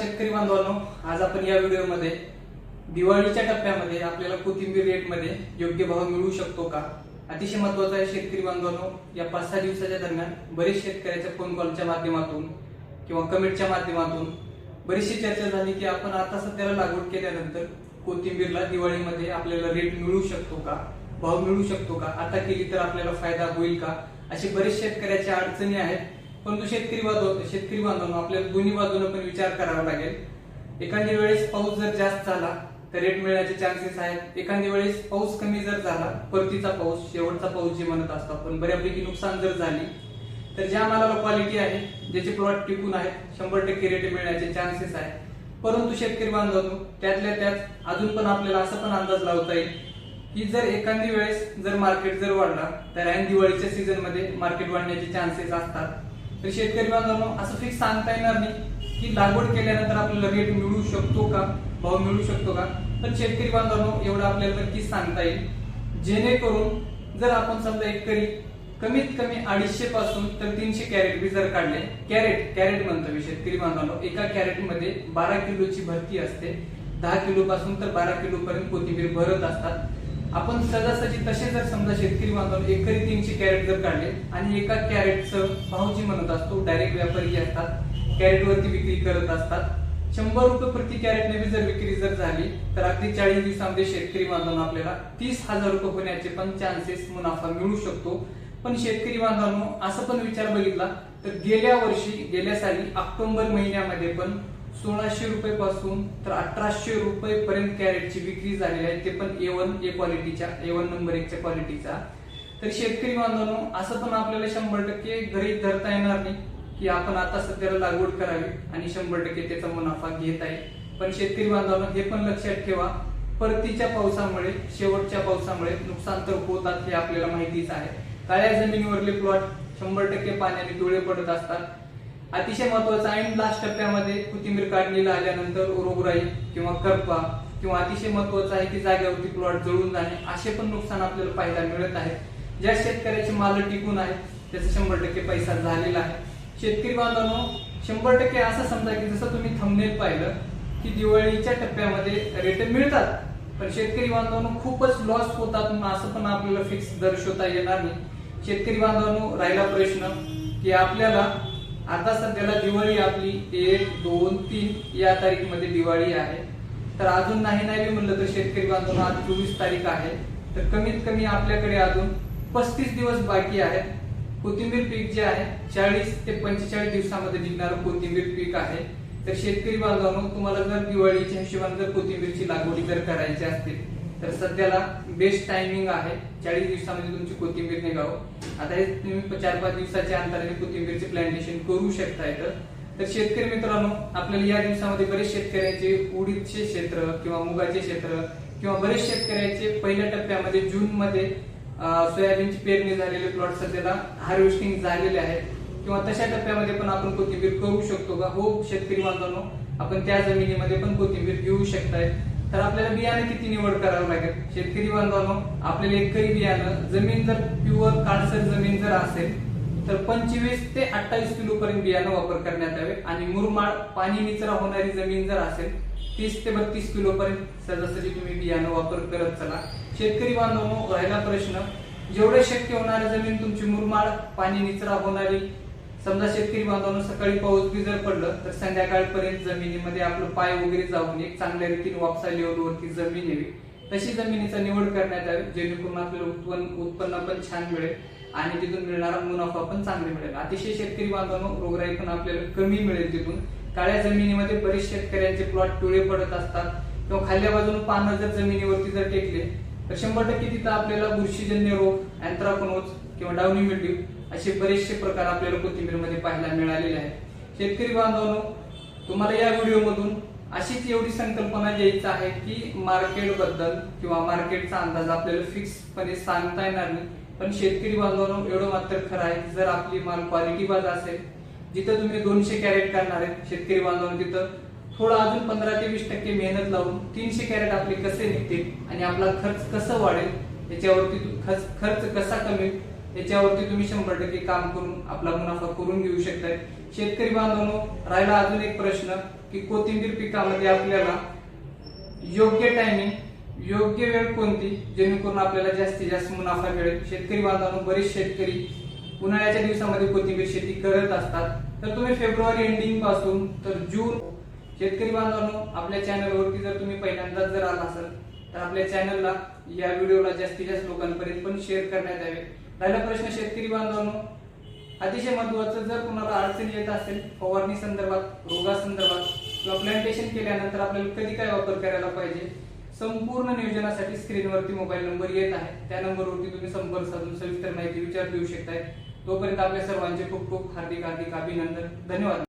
शेतकरी बांधवांनो आज आपण या व्हिडिओमध्ये दिवाळीच्या टप्प्यामध्ये आपल्याला कोथिंबीर रेटमध्ये योग्य भाव मिळू शकतो का? अतिशय महत्त्वाचा आहे शेतकरी बांधवांनो या पाच सहा दिवसाच्या दरम्यान बरेच शेतकऱ्याच्या फोन कॉलच्या माध्यमातून किंवा कमेंटच्या माध्यमातून बरीचशी चर्चा झाली की आपण आता सध्याला लागवड केल्यानंतर कोथिंबीरला दिवाळीमध्ये आपल्याला रेट मिळू शकतो का? भाव मिळू शकतो का? आता केली तर आपल्याला फायदा होईल का? अशी बरेच शेतकऱ्याच्या अडचणी आहेत. परंतु शेतकरी बांधव शेतकरी बांधवांना आपल्याला दोन्ही बाजूने पण विचार करावा लागेल. एखाद्या वेळेस पाऊस जर जास्त झाला तर रेट मिळण्याचे चान्सेस आहेत. एखाद्या वेळेस पाऊस कमी जर झाला परतीचा पाऊस शेवटचा पाऊस जे म्हणत असतो आपण बऱ्यापैकी नुकसान जर झाली तर ज्या मालाला क्वालिटी आहे ज्याचे प्लॉट टिकून आहेत शंभर टक्के रेट मिळण्याचे चान्सेस आहेत. परंतु शेतकरी बांधवांनो त्यातल्या त्यात अजून पण आपल्याला असं पण अंदाज लावता येईल की जर एखादी वेळेस जर मार्केट जर वाढला तर ऐन दिवाळीच्या सीझनमध्ये मार्केट वाढण्याचे चान्सेस असतात. तर शेतकरी बांधवांनो असं फिक्स सांगता येणार नाही की लागवड केल्यानंतर आपल्याला रेट मिळू शकतो का? भाव मिळू शकतो का? पण शेतकरी बांधवांनो एवढं आपल्याला नक्कीच सांगता येईल. जेणेकरून जर आपण समजा एकरी कमीत कमी अडीचशे पासून तर तीनशे कॅरेट बी जर काढले कॅरेट कॅरेट म्हणतो मी शेतकरी बांधवांनो एका कॅरेटमध्ये बारा किलोची भरती असते. दहा किलो पासून तर बारा किलो पर्यंत कोथिंबीर भरत असतात. आपण सहजासहजी तसे जर समजा शेतकरी बांधवांनो एकरी तीनशे कॅरेट जर काढले आणि एका कॅरेटचं भाव म्हणत असतो डायरेक्ट व्यापारी असतात कॅरेटवरती विक्री करत असतात. शंभर रुपये प्रति कॅरेटने जर विक्री जर झाली तर अगदी चाळीस दिवसामध्ये शेतकरी बांधवांना आपल्याला तीस हजार रुपये होण्याचे पण चान्सेस मुनाफा मिळू शकतो. पण शेतकरी बांधवांनो असं पण विचार बघितला तर गेल्या वर्षी गेल्या साली ऑक्टोबर महिन्यामध्ये पण सोळाशे रुपये पासून तर अठराशे रुपये पर्यंत कॅरेटची विक्री झालेली आहे. ते पण ए वन ए क्वालिटीच्या ए वन नंबर एकच्या क्वालिटीचा तर शेतकरी बांधवांनो असं पण आपल्याला शंभर टक्के घरी धरता येणार नाही की आपण आता सध्याला लागवड करावी आणि शंभर टक्के त्याचा मुनाफा घेत आहे पण शेतकरी बांधवांनो हे पण लक्षात ठेवा परतीच्या पावसामुळे शेवटच्या पावसामुळे नुकसान तर होतात हे आपल्याला माहितीच आहे. काळ्या जमिनीवरले प्लॉट शंभर टक्के पाण्याने डोळे पडत असतात. अतिशय महत्वाचं आहे लास्ट टप्प्यामध्ये कोथिंबीर काढणीला आल्यानंतर रोगराई किंवा करपा किंवा अतिशय महत्वाचं आहे की जागेवरती प्लॉट जळून जाणे असे पण नुकसान आपल्याला पाहायला मिळत आहे. ज्या शेतकऱ्याचे माल टिकून आहेत त्याचा शंभर टक्के पैसा झालेला आहे. शेतकरी बांधवांनो शंभर टक्के असं समजा की जसं तुम्ही थंबनेल पाहिलं की दिवाळीच्या टप्प्यामध्ये रेट मिळतात पण शेतकरी बांधवांनो खूपच लॉस होतात असं पण आपल्याला फिक्स दर्शवता येणार नाही. शेतकरी बांधवांनो राहिला प्रश्न की आपल्याला आता सध्याला दिवाळी आपली एक दोन तीन या तारीखमध्ये दिवाळी आहे. तर अजून नाही नाही म्हणलं तर शेतकरी बांधवांना आज चोवीस तारीख आहे. तर कमीत कमी आपल्याकडे अजून पस्तीस दिवस बाकी आहेत. कोथिंबीर पीक जे आहे चाळीस ते पंचेचाळीस दिवसामध्ये निघणारं कोथिंबीर पीक आहे. तर शेतकरी बांधवांनो तुम्हाला जर दिवाळीच्या हिशोबाने जर कोथिंबीरची लागवडी जर करायची असतील तर सध्याला बेस्ट टायमिंग आहे चाळीस दिवसामध्ये तुमची कोथिंबीर निघावं. आता हे तुम्ही चार पाच दिवसाच्या अंतराने कोथिंबीरचे प्लांटेशन करू शकताय तर शेतकरी मित्रांनो आपल्याला या दिवसामध्ये बरेच शेतकऱ्यांचे उडीदचे क्षेत्र किंवा मुगाचे क्षेत्र किंवा बरेच शेतकऱ्यांचे पहिल्या टप्प्यामध्ये जून मध्ये सोयाबीनची पेरणी झालेले प्लॉट सध्याला हार्वेस्टिंग झालेले आहेत. किंवा तशा टप्प्यामध्ये पण आपण कोथिंबीर करू शकतो का? हो शेतकरी बांधवांनो आपण त्या जमिनीमध्ये पण कोथिंबीर घेऊ शकताय. तर आपल्याला बियाणं किती निवड करावं लागेल? शेतकरी बांधवांनो आपल्याला एकरी बियाणं जमीन जर प्युअर काळसर जमीन जर असेल तर पंचवीस ते अठ्ठावीस किलो पर्यंत बियाणं वापर करण्यात यावे. आणि मुरमाड पाणी निचरा होणारी जमीन जर असेल तीस ते बत्तीस किलो पर्यंत सहजासहजी तुम्ही बियाणं वापर करत चला. शेतकरी बांधवांनो राहिला प्रश्न. जेवढे शक्य होणारी जमीन तुमची मुरमाड पाणी निचरा होणारी. समजा शेतकरी बांधवांनो सकाळी पाऊस बी जर पडलं तर संध्याकाळपर्यंत जमिनीमध्ये आपलं पाय वगैरे जाऊन एक चांगल्या रीतीने वापसा लेवलवरती जमीन यावी. तशी जमिनीचा निवड करण्यात यावी जेणेकरून आपल्याला उत्पन्न उत्पन्न पण छान मिळेल आणि तिथून मिळणारा मुनाफा पण चांगला मिळेल. अतिशय शेतकरी बांधवांनो रोगराई पण आपल्याला कमी मिळेल तिथून. काळ्या जमिनीमध्ये बरेच शेतकऱ्यांचे प्लॉट पिवळे पडत असतात. किंवा खाल्ल्या बाजूने पानं जर जमिनीवरती जर टेकले तर शंभर टक्के तिथं आपल्याला बुरशीजन्य रोग अँथ्राकोनोज किंवा डाउनी मिल्ड्यू असे बरेचसे प्रकार आपल्याला कोथिंबीरमध्ये पाहायला मिळालेले आहेत. शेतकरी बांधवांनो तुम्हाला या व्हिडिओमधून अशीच एवढी संकल्पना द्यायची आहे की मार्केटबद्दल किंवा मार्केटचा अंदाज आपल्याला फिक्सपणे सांगता येणार नाही. पण शेतकरी बांधवांनो एवढं मात्र खरं आहे जर आपली माल क्वालिटी बाज असेल जिथं तुम्ही दोनशे कॅरेट करणार आहे शेतकरी बांधवांनो तिथं थोडं अजून पंधरा ते वीस टक्के मेहनत लावून तीनशे कॅरेट आपले कसे निघतील आणि आपला खर्च कसं वाढेल याच्यावरती खर्च खर्च कसा कमी याच्यावरती तुम्ही शंभर टक्के काम करून आपला मुनाफा करून घेऊ शकताय. शेतकरी बांधवांनो राहिला अजून एक प्रश्न की कोथिंबीर पिकामध्ये आपल्याला योग्य टायमिंग योग्य वेळ कोणती जेणेकरून आपल्याला जास्तीत जास्त मुनाफा मिळेल? शेतकरी बांधवांनो बरेच शेतकरी उन्हाळ्याच्या दिवसामध्ये कोथिंबीर शेती करत असतात. तर तुम्ही फेब्रुवारी एंडिंगपासून तर जून शेतकरी बांधवांनो आपल्या चॅनलवरती जर तुम्ही पहिल्यांदाच जर आला असाल तर आपल्या चॅनलला या व्हिडिओला जास्तीत जास्त लोकांपर्यंत पण शेअर करण्यात यावे. राहिला प्रश्न शेतकरी बांधवांनो अतिशय महत्वाचं जर कुणाला अडचण येत असेल फवारणी संदर्भात रोगासंदर्भात किंवा प्लांटेशन केल्यानंतर आपल्याला कधी काय वापर करायला पाहिजे संपूर्ण नियोजनासाठी स्क्रीनवरती मोबाईल नंबर येत आहे. त्या नंबरवरती तुम्ही संपर्क साधून सविस्तर माहिती विचार देऊ शकताय. तोपर्यंत आपल्या सर्वांचे खूप खूप हार्दिक हार्दिक अभिनंदन. धन्यवाद.